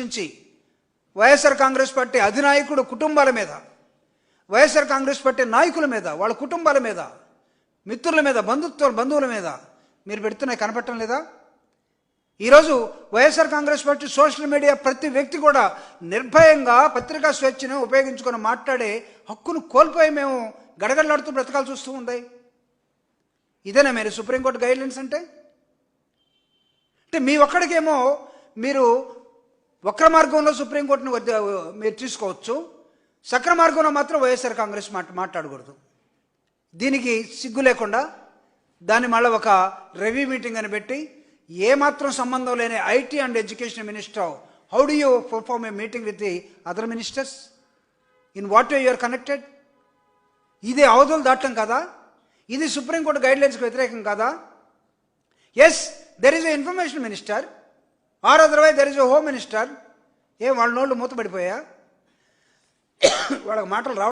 సృష్టించి వైఎస్ఆర్ కాంగ్రెస్ పార్టీ అధినాయకుడు కుటుంబాల మీద వైఎస్ఆర్ కాంగ్రెస్ పార్టీ నాయకుల మీద వాళ్ళ కుటుంబాల మీద మిత్రుల మీద బంధుత్వాల బంధువుల మీద మీరు పెడుతున్నాయి కనపడటం లేదా? ఈరోజు YSR Congress party social media ప్రతి వ్యక్తి కూడా నిర్భయంగా పత్రికా స్వేచ్ఛను ఉపయోగించుకొని మాట్లాడే హక్కును కోల్పోయి మేము గడగడలాడుతూ బ్రతకాల్సి వస్తూ ఉంది ఇదేనా మీరు సుప్రీంకోర్టు గైడ్లైన్స్ అంటే? అంటే మీ ఒక్కడికేమో మీరు వక్ర మార్గంలో సుప్రీంకోర్టును మీరు తీసుకోవచ్చు. సక్ర మార్గంలో మాత్రం వైఎస్ఆర్ కాంగ్రెస్ మాట మాట్లాడకూడదు. దీనికి సిగ్గు లేకుండా దాన్ని మళ్ళీ ఒక రివ్యూ మీటింగ్ అని పెట్టి ఏమాత్రం సంబంధం లేని IT and education minister how do you perform a meeting with the other ministers in what you are connected ఇది అవధులు దాటం కదా? ఇది సుప్రీంకోర్టు గైడ్లైన్స్కి వ్యతిరేకం కదా? Yes there is a information minister or otherwise there is home minister ఏం వాళ్ళ నోళ్ళు మూతపడిపోయా? వాళ్ళకి మాటలు రావు